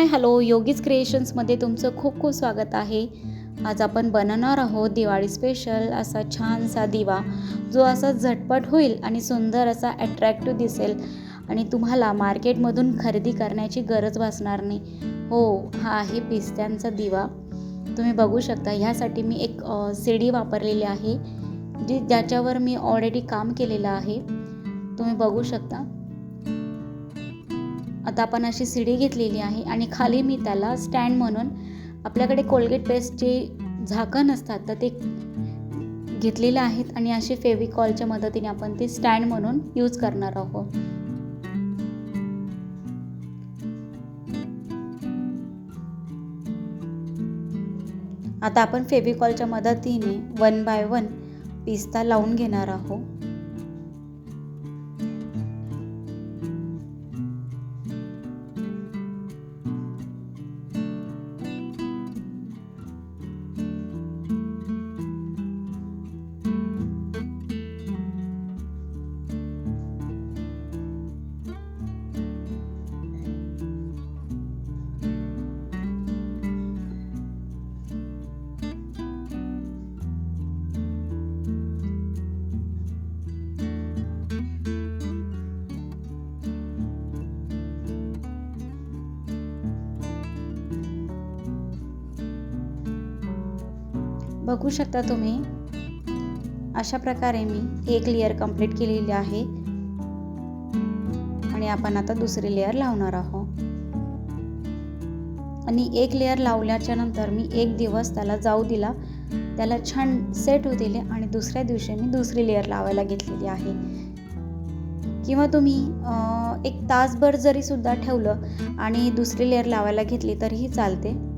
Hi hello. Yogis क्रिएशन्समध्ये तुमचं खूप खूप स्वागत आहे. आज आपण बनवणार आहोत दिवाळी स्पेशल असा छानसा दिवा. जो असा झटपट होईल आणि सुंदर असा अट्रॅक्टिव्ह दिसेल आणि तुम्हाला मार्केटमधून खरेदी करण्याची गरज भासणार नाही. हो हा आहे पिस्त्यांचा दिवा. तुम्ही बघू शकता ह्यासाठी मी एक सीडी वापरलेली आहे जी ज्याच्यावर मी ऑलरेडी काम केलेलं आहे. तुम्ही बघू शकता. आता आपण अशी सिडी घेतलेली आहे आणि खाली मी त्याला स्टँड म्हणून आपल्याकडे कोलगेट पेस्टचे झाकण असतात तर ते घेतलेले आहेत आणि असे फेविकॉलच्या मदतीने आपण ते स्टँड म्हणून यूज करणार आहोत. आता आपण फेविकॉलच्या मदतीने वन बाय वन पिस्ता लावून घेणार आहोत. बघू शकता तुम्ही. अशा प्रकारे मी एक लेअर कंप्लीट केलेली आहे. आणि आपण आता दुसरी लेअर लावणार आहोत. आणि एक लेअर लावल्याच्या नंतर मी एक दिवस त्याला जाऊ दिला. त्याला छान सेट होऊ दिले आणि दुसऱ्या दिवशी मी दुसरी लेअर लावायला घेतलेली आहे. किंवा तुम्ही एक तासभर जरी सुद्धा ठेवलं आणि दुसरी लेअर लावायला घेतली तरीही चालते.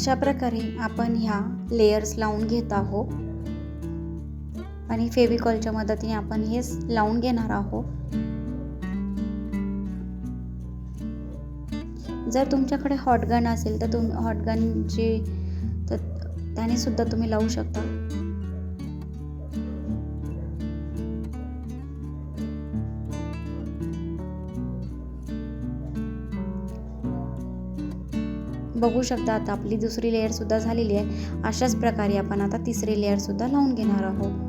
अशा प्रकारे आपण ह्या लेयर्स लावून घेत आहोत. आणि फेविकॉलच्या मदतीने आपण हे लावून घेणार आहोत. जर तुमच्याकडे हॉटगन असेल तर तुम हॉटगनचे तर त्याने सुद्धा तुम्ही लावू शकता. बघू शकता आता आपली दुसरी लेअरसुद्धा झालेली आहे. अशाच प्रकारे आपण आता तिसरी लेअरसुद्धा लावून घेणार आहोत.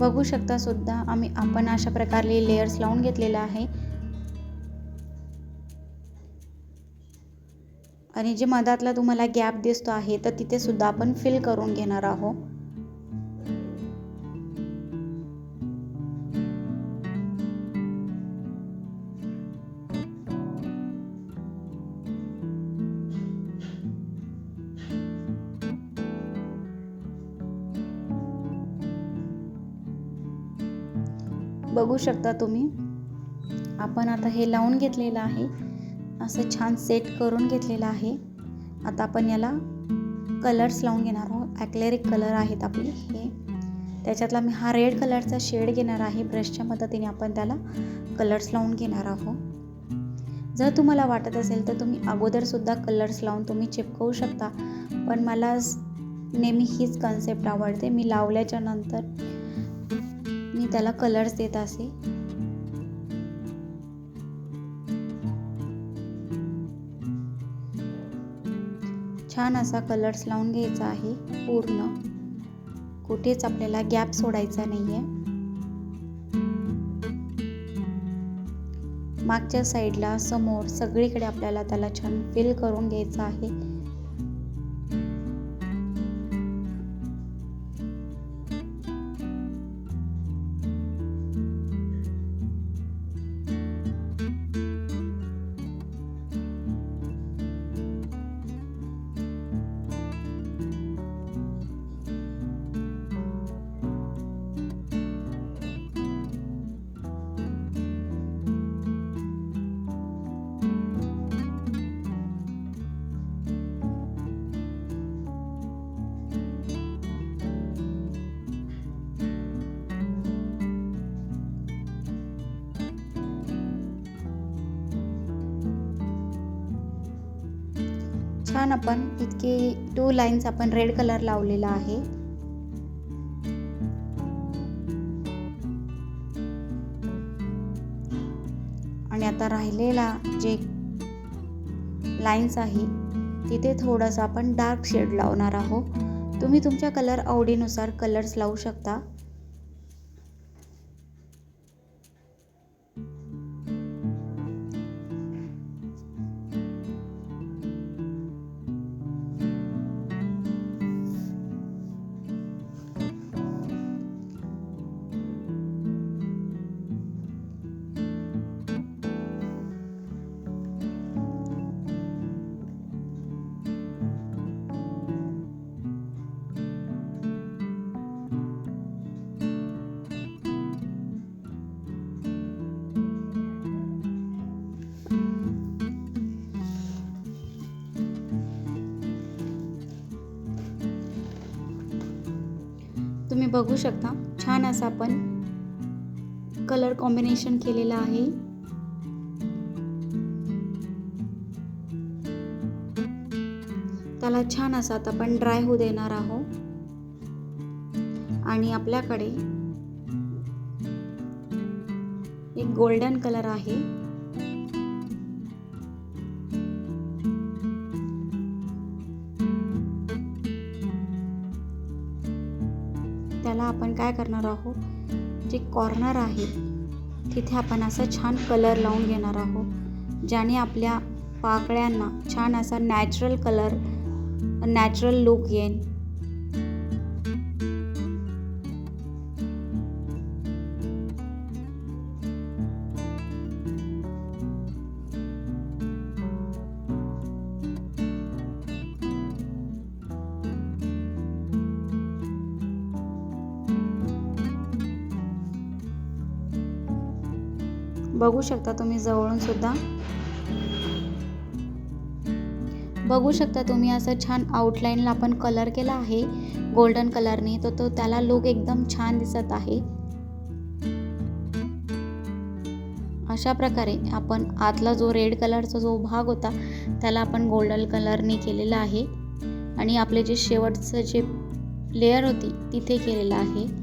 बघू शकता सुद्धा आम्ही आपण अशा प्रकारे लेयर्स लावून घेतलेलं आहे. आणि जे मधातला तुम्हाला गॅप दिसतो आहे तर तिथे सुद्धा आपण फिल करून घेणार आहोत. बघू शकता तुम्ही. आपण आता हे लावून घेतलेलं आहे. असं छान सेट करून घेतलेलं आहे. आता आपण याला कलर्स लावून घेणार आहोत. ॲक्लेरिक कलर आहेत आपले हे. त्याच्यातला मी हा रेड कलरचा शेड घेणार आहे. ब्रशच्या मदतीने आपण त्याला कलर्स लावून घेणार आहोत. जर तुम्हाला वाटत असेल तर तुम्ही अगोदरसुद्धा कलर्स लावून तुम्ही चिपकवू शकता. पण मला नेहमी हीच कन्सेप्ट आवडते. मी लावल्याच्या नंतर मी त्याला कलर्स देत असे. छान असा कलर्स लावून घ्यायचा आहे पूर्ण. कुठेच आपल्याला गॅप सोडायचा नाही आहे मागच्या साईडला समोर सगळीकडे आपल्याला त्याला छान फिल करून घ्यायचं आहे. छान आपण इतके टू लाईन्स आपण रेड कलर लावलेला आहे. आणि आता राहिलेला जे लाईन्स आहे तिथे थोडंसं आपण डार्क शेड लावणार आहोत. तुम्ही तुमच्या कलर आवडीनुसार कलर्स लावू शकता. बघू शकता. छान असा आपण कलर कॉम्बिनेशन केलेलं आहे. त्याला छान असा आता आपण ड्राय होऊ देणार आहोत. आणि आपल्याकडे एक गोल्डन कलर आहे. काय करणार आहोत? जे कॉर्नर आहे तिथे आपण असं छान कलर लावून घेणार आहोत ज्याने आपल्या पाकळ्यांना छान असा नॅचरल कलर नॅचरल लुक येईल. बघू शकता तुम्ही जवळून सुद्धा. बघू शकता तुम्ही असं छान आउटलाईनला आपण कलर केला आहे गोल्डन कलरने तर तो त्याला लुक एकदम छान दिसत आहे. अशा प्रकारे आपण आतला जो रेड कलरचा जो भाग होता त्याला आपण गोल्डन कलरने केलेला आहे. आणि आपले जे शेवटचं जे लेअर होती तिथे केलेलं आहे.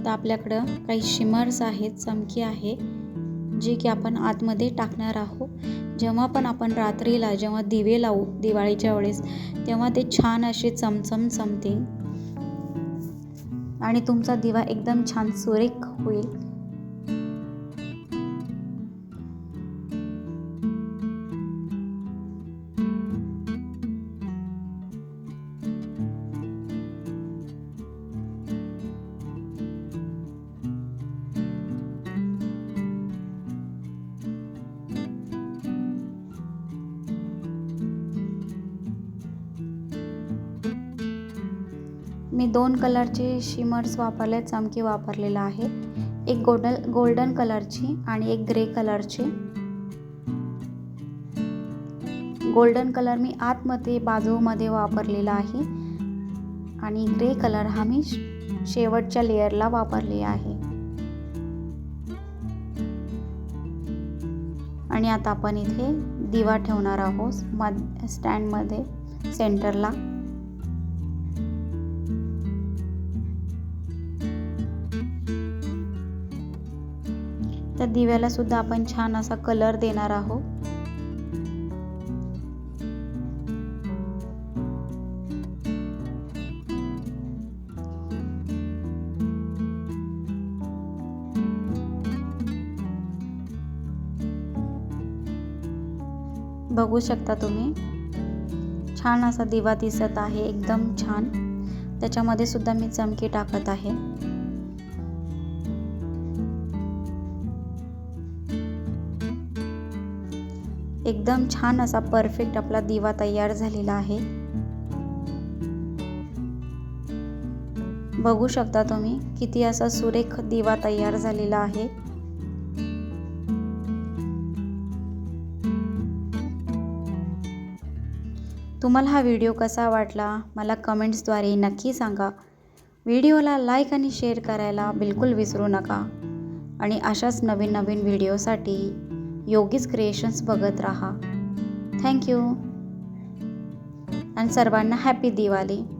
आता आपल्याकडं काही शिमर्स आहेत चमकी आहे जे की आपण आतमध्ये टाकणार आहोत. जेव्हा पण आपण रात्रीला जेव्हा दिवे लावू दिवाळीच्या वेळेस तेव्हा ते छान असे चमचम चमतील. आणि तुमचा दिवा एकदम छान सुरेख होईल. मी दोन कलरचे शिमर्स वापरले चमकी वापरलेला आहे. एक गोडल गोल्डन कलरची आणि एक ग्रे कलरची. गोल्डन कलर मी आतमध्ये बाजूमध्ये वापरलेला आहे. आणि ग्रे कलर हा मी शेवटच्या लेअरला वापरले आहे. आणि आता आपण इथे दिवा ठेवणार आहोत मध स्टँडमध्ये सेंटरला. त्या दिव्याला सुद्धा आपण छान असा कलर देणार आहोत. बघू शकता तुम्ही छान असा दिवा दिसत आहे एकदम छान. त्याच्यामध्ये सुद्धा मी चमकी टाकत आहे. एकदम छान असा परफेक्ट आपला दिवा तयार झालेला आहे. बघू शकता तुम्ही किती असा सुरेख दिवा तयार झालेला आहे. तुम्हाला हा व्हिडिओ कसा वाटला मला कमेंट्सद्वारे नक्की सांगा. व्हिडिओला लाईक आणि शेअर करायला बिलकुल विसरू नका. आणि अशाच नवीन नवीन व्हिडिओसाठी योगीज क्रिएशन्स बघत राहा. थँक्यू आणि सर्वांना हॅपी दिवाळी.